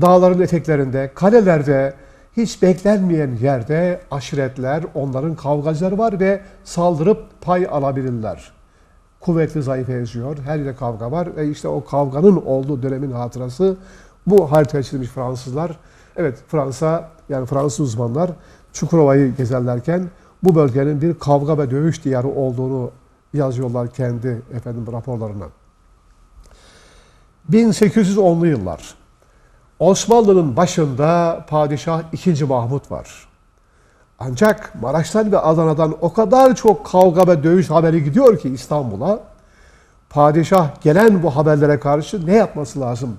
dağların eteklerinde, kalelerde, hiç beklenmeyen yerde aşiretler, onların kavgacıları var ve saldırıp pay alabilirler. Kuvvetli zayıf eziyor, her yerde kavga var ve işte o kavganın olduğu dönemin hatırası bu haritaya çizilmiş Fransızlar. Evet Fransa yani Fransız uzmanlar Çukurova'yı gezerlerken bu bölgenin bir kavga ve dövüş diyarı olduğunu yazıyorlar kendi efendim raporlarına. 1810'lu yıllar. Osmanlı'nın başında Padişah II. Mahmut var. Ancak Maraş'tan ve Adana'dan o kadar çok kavga ve dövüş haberi gidiyor ki İstanbul'a. Padişah gelen bu haberlere karşı ne yapması lazım?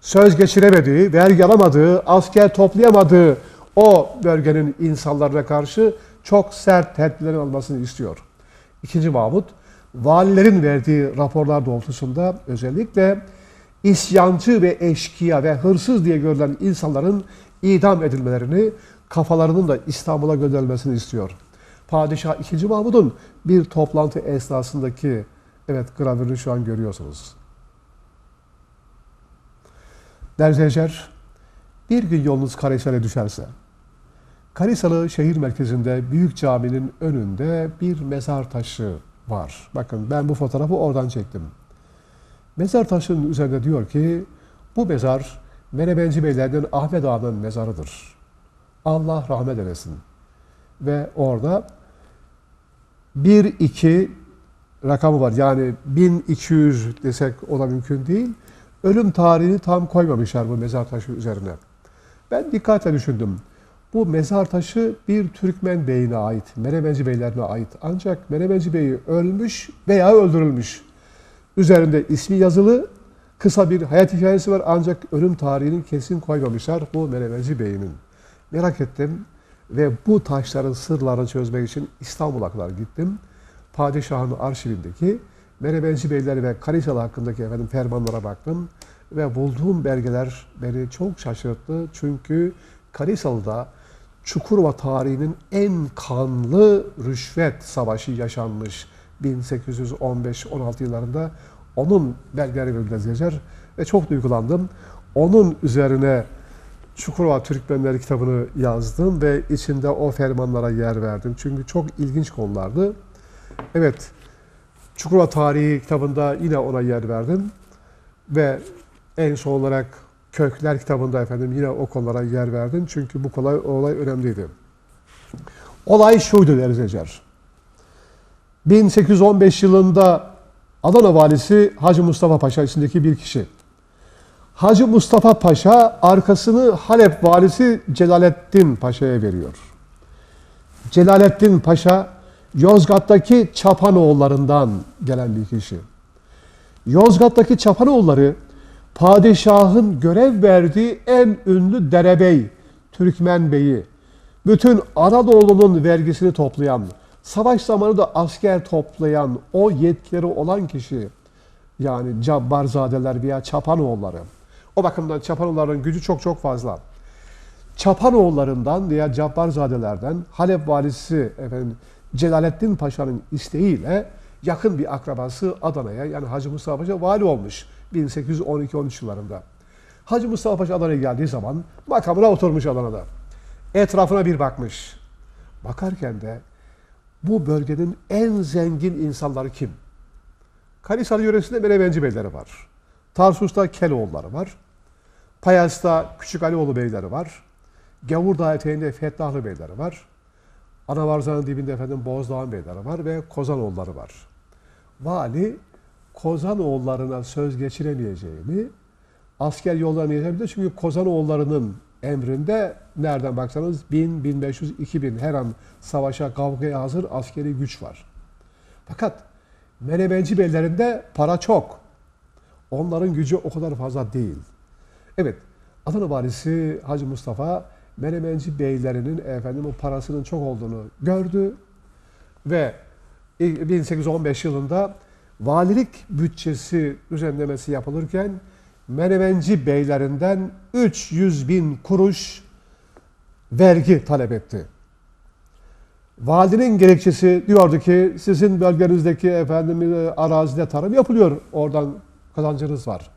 Söz geçiremediği, vergi alamadığı, asker toplayamadığı o bölgenin insanlarına karşı çok sert tedbirlerin almasını istiyor. İkinci Mahmut, valilerin verdiği raporlar doğrultusunda özellikle isyancı ve eşkıya ve hırsız diye görülen insanların idam edilmelerini, kafalarının da İstanbul'a gönderilmesini istiyor. Padişah II. Mahmud'un bir toplantı esnasındaki evet gravürünü şu an görüyorsunuz. Derzecer, bir gün yolunuz Karahisar'a düşerse, Karahisar'ı şehir merkezinde büyük caminin önünde bir mezar taşı var. Bakın ben bu fotoğrafı oradan çektim. Mezar taşının üzerinde diyor ki bu mezar Menemenci Beylerden Ahmet Ağa'nın mezarıdır. Allah rahmet eylesin. Ve orada 1-2 rakamı var. Yani 1200 desek o da mümkün değil. Ölüm tarihini tam koymamışlar bu mezar taşı üzerine. Ben dikkatle düşündüm. Bu mezar taşı bir Türkmen beyine ait, Menemenci beylerine ait. Ancak Menemenci beyi ölmüş veya öldürülmüş. Üzerinde ismi yazılı, kısa bir hayat hikayesi var ancak ölüm tarihini kesin koymamışlar bu Menemenci beyinin. Merak ettim ve bu taşların sırlarını çözmek için İstanbul'a kadar gittim. Padişahın arşivindeki Menemenci beyleri ve Karisalı hakkındaki efendim fermanlara baktım ve bulduğum belgeler beni çok şaşırttı. Çünkü Karisalı'da Çukurova tarihinin en kanlı rüşvet savaşı yaşanmış 1815-16 yıllarında onun belgeleri verilmez yazar ve çok duygulandım. Onun üzerine Çukurova Türkmenleri kitabını yazdım ve içinde o fermanlara yer verdim. Çünkü çok ilginç konulardı. Evet, Çukurova Tarihi kitabında yine ona yer verdim. Ve en son olarak Kökler kitabında efendim yine o konulara yer verdim. Çünkü bu kolay, olay önemliydi. Olay şuydu deriz Ecer. 1815 yılında Adana valisi Hacı Mustafa Paşa isimdeki bir kişi. Hacı Mustafa Paşa arkasını Halep valisi Celaleddin Paşa'ya veriyor. Celaleddin Paşa Yozgat'taki Çapanoğullarından gelen bir kişi. Yozgat'taki Çapanoğulları padişahın görev verdiği en ünlü derebey, Türkmen Bey'i, bütün Anadolu'nun vergisini toplayan, savaş zamanı da asker toplayan o yetkileri olan kişi, yani Cabbarzadeler veya Çapanoğulları. O bakımdan Çapanoğulların gücü çok çok fazla. Çapanoğullarından veya Cabbarzadelerden Halep valisi efendim, Celaleddin Paşa'nın isteğiyle yakın bir akrabası Adana'ya yani Hacı Mustafa Paşa vali olmuş 1812-13 yıllarında. Hacı Mustafa Paşa Adana'ya geldiği zaman makamına oturmuş Adana'da. Etrafına bir bakmış. Bakarken de bu bölgenin en zengin insanları kim? Kalisalı yöresinde Menemenci beyleri var. Tarsus'ta Keloğulları var. Payas'ta Küçük Alioğlu beyleri var. Gavurdağ eteğinde Fettahlı beyleri var. Anavarza'nın dibinde efendim Bozdağ'ın beyleri var ve Kozanoğulları var. Vali Kozanoğullarına söz geçiremeyeceğini, asker yollamayacağını çünkü Kozanoğullarının emrinde nereden baksanız 1000, 1500, 2000 her an savaşa, kavgaya hazır askeri güç var. Fakat Menemenci beylerinde para çok. Onların gücü o kadar fazla değil. Evet, Adana valisi Hacı Mustafa Menemenci beylerinin efendim o parasının çok olduğunu gördü ve 1815 yılında valilik bütçesi düzenlemesi yapılırken Menemenci beylerinden 300 bin kuruş vergi talep etti. Valinin gerekçesi diyordu ki sizin bölgenizdeki efendim arazide tarım yapılıyor. Oradan kazancınız var.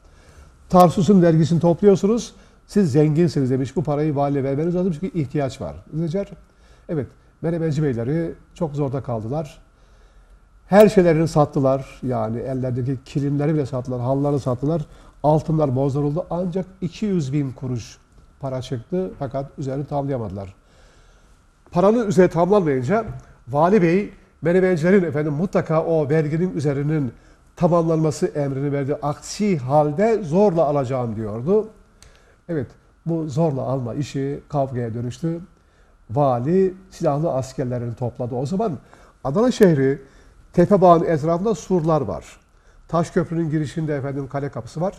Tarsus'un vergisini topluyorsunuz. Siz zenginsiniz demiş. Bu parayı valiye vermeniz lazım çünkü ihtiyaç var. Necer? Evet. Menemenci beyleri çok zorda kaldılar. Her şeylerini sattılar. Yani ellerindeki kilimleri bile sattılar. Halları sattılar. Altınlar bozduruldu. Ancak 200 bin kuruş para çıktı. Fakat üzerini tamamlayamadılar. Paranın üzeri tamamlanmayınca Vali Bey menemencilerin efendim mutlaka o verginin üzerinin tamamlanması emrini verdi. Aksi halde zorla alacağım diyordu. Evet bu zorla alma işi kavgaya dönüştü. Vali silahlı askerlerini topladı. O zaman Adana şehri Tepebağ'ın etrafında surlar var. Taş köprünün girişinde efendim kale kapısı var.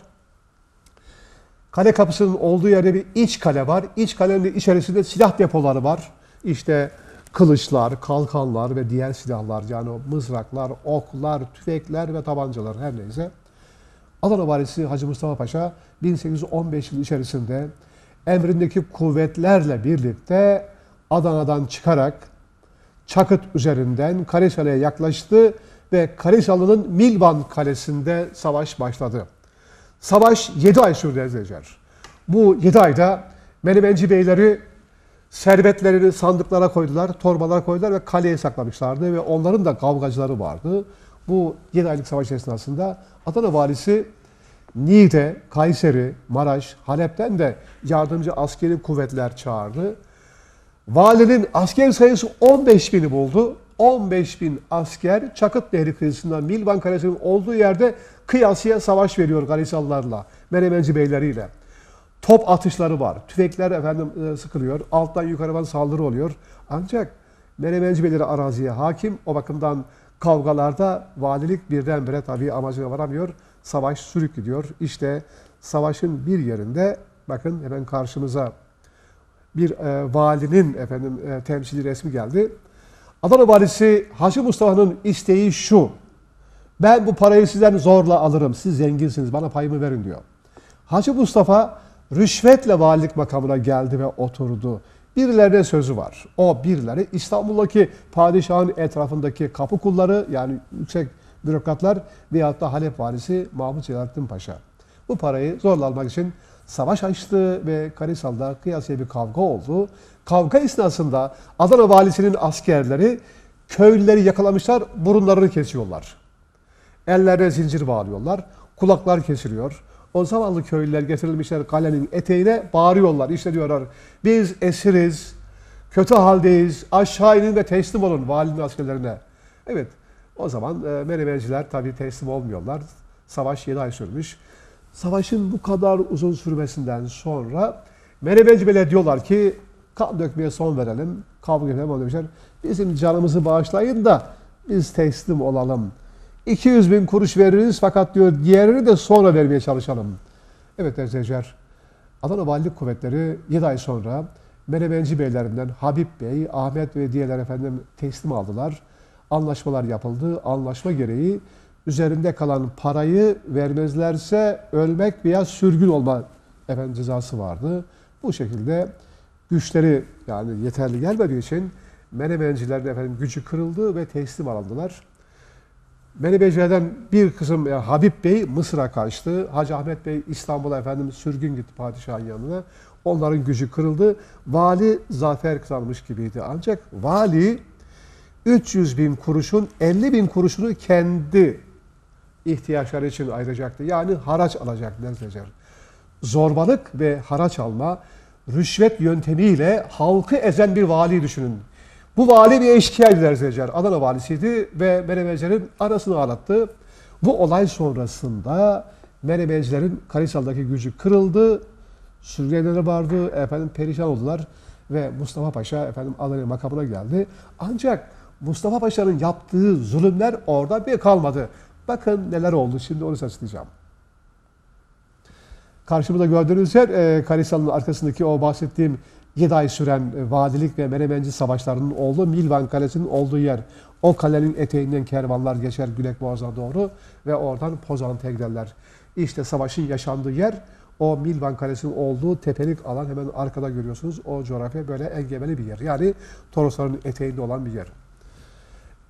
Kale kapısının olduğu yerde bir iç kale var. İç kalenin içerisinde silah depoları var. İşte kılıçlar, kalkanlar ve diğer silahlar yani mızraklar, oklar, tüfekler ve tabancalar her neyse. Adana valisi Hacı Mustafa Paşa 1815 yıl içerisinde emrindeki kuvvetlerle birlikte Adana'dan çıkarak Çakıt üzerinden Karahisar'a yaklaştı ve Karahisarlı'nın Milban Kalesi'nde savaş başladı. Savaş 7 ay sürdü Ezrecer. Bu 7 ayda Menemenci beyleri servetlerini sandıklara koydular, torbalara koydular ve kaleye saklamışlardı ve onların da kavgacıları vardı. Bu 7 aylık savaş esnasında Adana valisi Niğde, Kayseri, Maraş, Halep'ten de yardımcı askeri kuvvetler çağırdı. Valinin asker sayısı 15 bini buldu. 15 bin asker Çakıt Nehri kıyısından Milban Kalesi'nin olduğu yerde kıyasıya savaş veriyor Galisalılarla, Menemenci beyleriyle. Top atışları var. Tüfekler efendim e, sıkılıyor. Alttan yukarıdan saldırı oluyor. Ancak Menemenci beyleri araziye hakim. O bakımdan kavgalarda valilik birdenbire tabii amacına varamıyor. Savaş sürük gidiyor. İşte savaşın bir yerinde bakın hemen karşımıza bir e, valinin efendim e, temsili resmi geldi. Adana valisi Hacı Mustafa'nın isteği şu. Ben bu parayı sizden zorla alırım. Siz zenginsiniz. Bana payımı verin diyor. Hacı Mustafa rüşvetle valilik makamına geldi ve oturdu. Birilerine sözü var. O birileri İstanbul'daki padişahın etrafındaki kapı kulları yani yüksek bürokratlar veyahut da Halep valisi Mahmut Celalettin Paşa. Bu parayı zorla almak için savaş açtı ve Karisal'da kıyasıya bir kavga oldu. Kavga esnasında Adana valisinin askerleri köylüleri yakalamışlar, burunlarını kesiyorlar. Ellerine zincir bağlıyorlar, kulaklar kesiliyor. O zavallı köylüler getirilmişler kalenin eteğine bağırıyorlar. İşte diyorlar biz esiriz, kötü haldeyiz, aşağı inin ve teslim olun valinin askerlerine. Evet o zaman e, Menemenciler tabii teslim olmuyorlar. Savaş 7 ay sürmüş. Savaşın bu kadar uzun sürmesinden sonra Menemenci beyler diyorlar ki kan dökmeye son verelim. Kavga edelim demişler. Bizim canımızı bağışlayın da biz teslim olalım. 200 bin kuruş veririz fakat diyor diğerini de sonra vermeye çalışalım. Evet Erzecer, Adana Valilik Kuvvetleri 7 ay sonra Menemenci beylerinden Habib Bey, Ahmet ve diğerler efendim teslim aldılar. Anlaşmalar yapıldı. Anlaşma gereği üzerinde kalan parayı vermezlerse ölmek veya sürgün olma efendim cezası vardı. Bu şekilde güçleri yani yeterli gelmediği için Menemencilerin efendim gücü kırıldı ve teslim alındılar. Menemencilerden bir kısım yani Habib Bey Mısır'a kaçtı. Hacı Ahmet Bey İstanbul'a efendim sürgün gitti padişahın yanına. Onların gücü kırıldı. Vali zafer kazanmış gibiydi. Ancak vali 300 bin kuruşun 50 bin kuruşunu kendi ihtiyaçları için ayıracaktı. Yani haraç alacaktı Nezlecer. Zorbalık ve haraç alma, rüşvet yöntemiyle halkı ezen bir vali düşünün. Bu vali bir eşkıyaydı Nezlecer. Adana valisiydi ve Menemence'nin arasını ağlattı. Bu olay sonrasında Menemencilerin Karisal'daki gücü kırıldı. Sürgünleri vardı, efendim perişan oldular ve Mustafa Paşa efendim Adana makamına geldi. Ancak Mustafa Paşa'nın yaptığı zulümler orada bir kalmadı. Bakın neler oldu şimdi onu açıklayacağım. Karşımda gördüğünüz yer e, Karisal'ın arkasındaki o bahsettiğim 7 ay süren e, vadilik ve Menemenci savaşlarının olduğu Milvan Kalesi'nin olduğu yer. O kalenin eteğinden kervanlar geçer Gülek Boğazı'na doğru ve oradan Pozant'a giderler. İşte savaşın yaşandığı yer o Milvan Kalesi'nin olduğu tepelik alan hemen arkada görüyorsunuz. O coğrafya böyle engebeli bir yer. Yani Torosların eteğinde olan bir yer.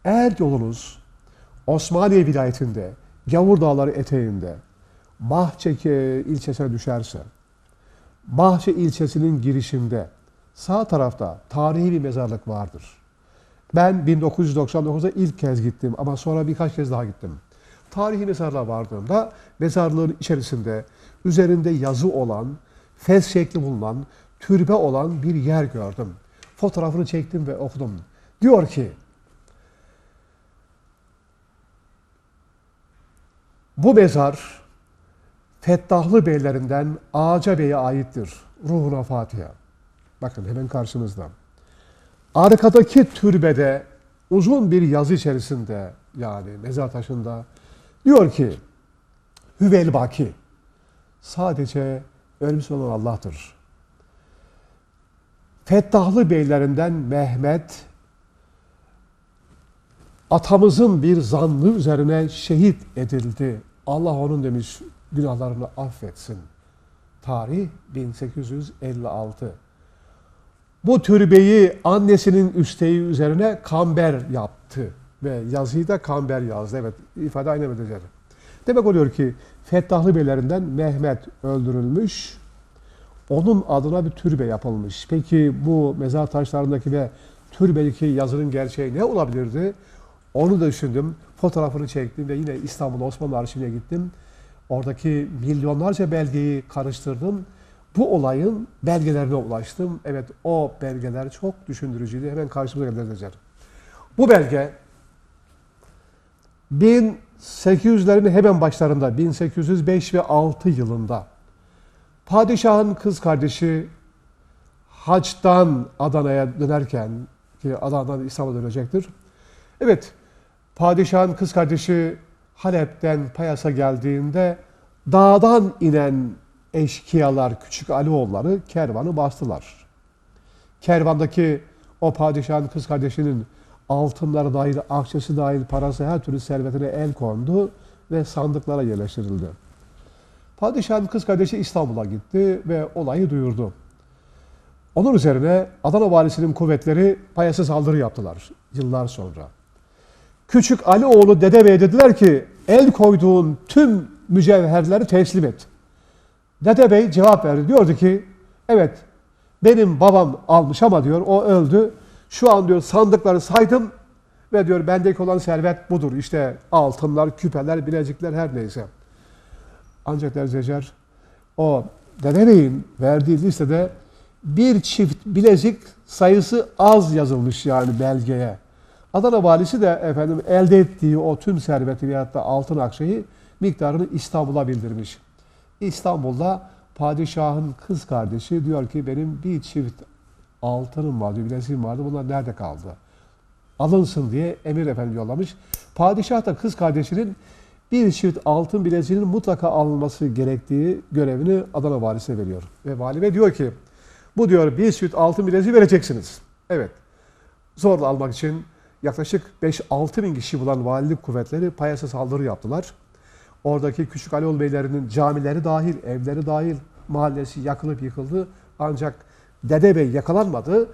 Eğer yolunuz Osmaniye vilayetinde, Gavur Dağları eteğinde, Mahçeke ilçesine düşerse, Bahçe ilçesinin girişinde sağ tarafta tarihi bir mezarlık vardır. Ben 1999'da ilk kez gittim ama sonra birkaç kez daha gittim. Tarihi mezarlığa vardığımda mezarlığın içerisinde üzerinde yazı olan, fes şekli bulunan, türbe olan bir yer gördüm. Fotoğrafını çektim ve okudum. Diyor ki, bu mezar Fettahlı beylerinden Ağaca Bey'e aittir. Ruhuna Fatiha. Bakın hemen karşımızda. Arkadaki türbede uzun bir yazı içerisinde yani mezar taşında diyor ki Hüvel Baki sadece ölmüş olan Allah'tır. Fettahlı beylerinden Mehmet atamızın bir zannı üzerine şehit edildi. Allah onun demiş günahlarını affetsin. Tarih 1856. Bu türbeyi annesinin üsteği üzerine kamber yaptı. Ve yazıyı da kamber yazdı. Evet ifade aynı edecek. Demek oluyor ki Fettahlı beylerinden Mehmet öldürülmüş. Onun adına bir türbe yapılmış. Peki bu mezar taşlarındaki ve türbedeki yazının gerçeği ne olabilirdi? Onu da düşündüm. Fotoğrafını çektim ve yine İstanbul Osmanlı Arşivine gittim. Oradaki milyonlarca belgeyi karıştırdım. Bu olayın belgelerine ulaştım. Evet o belgeler çok düşündürücüydü. Hemen karşımıza gelecek. Bu belge 1800'lerin hemen başlarında 1805 ve 6 yılında padişahın kız kardeşi Haç'tan Adana'ya dönerken ki Adana'dan İstanbul'a dönecektir. Evet, padişahın kız kardeşi Halep'ten Payas'a geldiğinde dağdan inen eşkıyalar, küçük Alioğulları kervanı bastılar. Kervandaki o padişahın kız kardeşinin altınları dahil, akçesi dahil, parası her türlü servetine el kondu ve sandıklara yerleştirildi. Padişahın kız kardeşi İstanbul'a gitti ve olayı duyurdu. Onun üzerine Adana valisinin kuvvetleri Payas'a saldırı yaptılar yıllar sonra. Küçük Ali oğlu Dede Bey dediler ki el koyduğun tüm mücevherleri teslim et. Dede Bey cevap verdi. Diyordu ki evet benim babam almış ama diyor o öldü. Şu an diyor sandıkları saydım ve diyor bendeki olan servet budur. İşte altınlar, küpeler, bilezikler her neyse. Ancak Derzecer o Dede Bey'in verdiği listede bir çift bilezik sayısı az yazılmış yani belgeye. Adana valisi de efendim elde ettiği o tüm serveti veyahut da altın akçeyi miktarını İstanbul'a bildirmiş. İstanbul'da padişahın kız kardeşi diyor ki benim bir çift altınım vardı, bileziğim vardı. Bunlar nerede kaldı? Alınsın diye emir efendim yollamış. Padişah da kız kardeşinin bir çift altın bileziğinin mutlaka alınması gerektiği görevini Adana valisine veriyor. Ve vali bey diyor ki bu diyor bir çift altın bileziği vereceksiniz. Evet. Zorla almak için yaklaşık 5-6 bin kişi bulan valilik kuvvetleri Payas'a saldırı yaptılar. Oradaki Küçük Alioğlu Beylerinin camileri dahil, evleri dahil mahallesi yakılıp yıkıldı. Ancak Dede Bey yakalanmadı.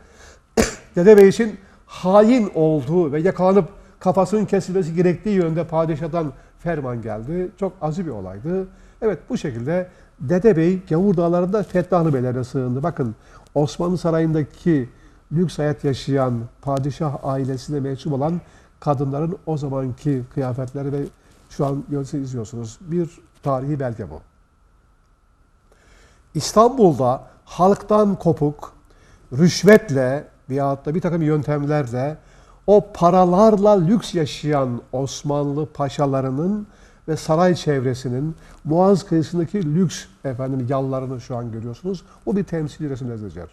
Dede Bey için hain olduğu ve yakalanıp kafasının kesilmesi gerektiği yönde padişahdan ferman geldi. Çok acı bir olaydı. Evet bu şekilde Dede Bey Gavur Dağları'nda Fettahlı Beylerine sığındı. Bakın Osmanlı Sarayı'ndaki lüks hayat yaşayan padişah ailesine mensup olan kadınların o zamanki kıyafetleri ve şu an görsel izliyorsunuz. Bir tarihi belge bu. İstanbul'da halktan kopuk, rüşvetle veyahut da bir takım yöntemlerle o paralarla lüks yaşayan Osmanlı paşalarının ve saray çevresinin Boğaz kıyısındaki lüks efendim yallarını şu an görüyorsunuz. Bu bir temsili resim yazıcılar.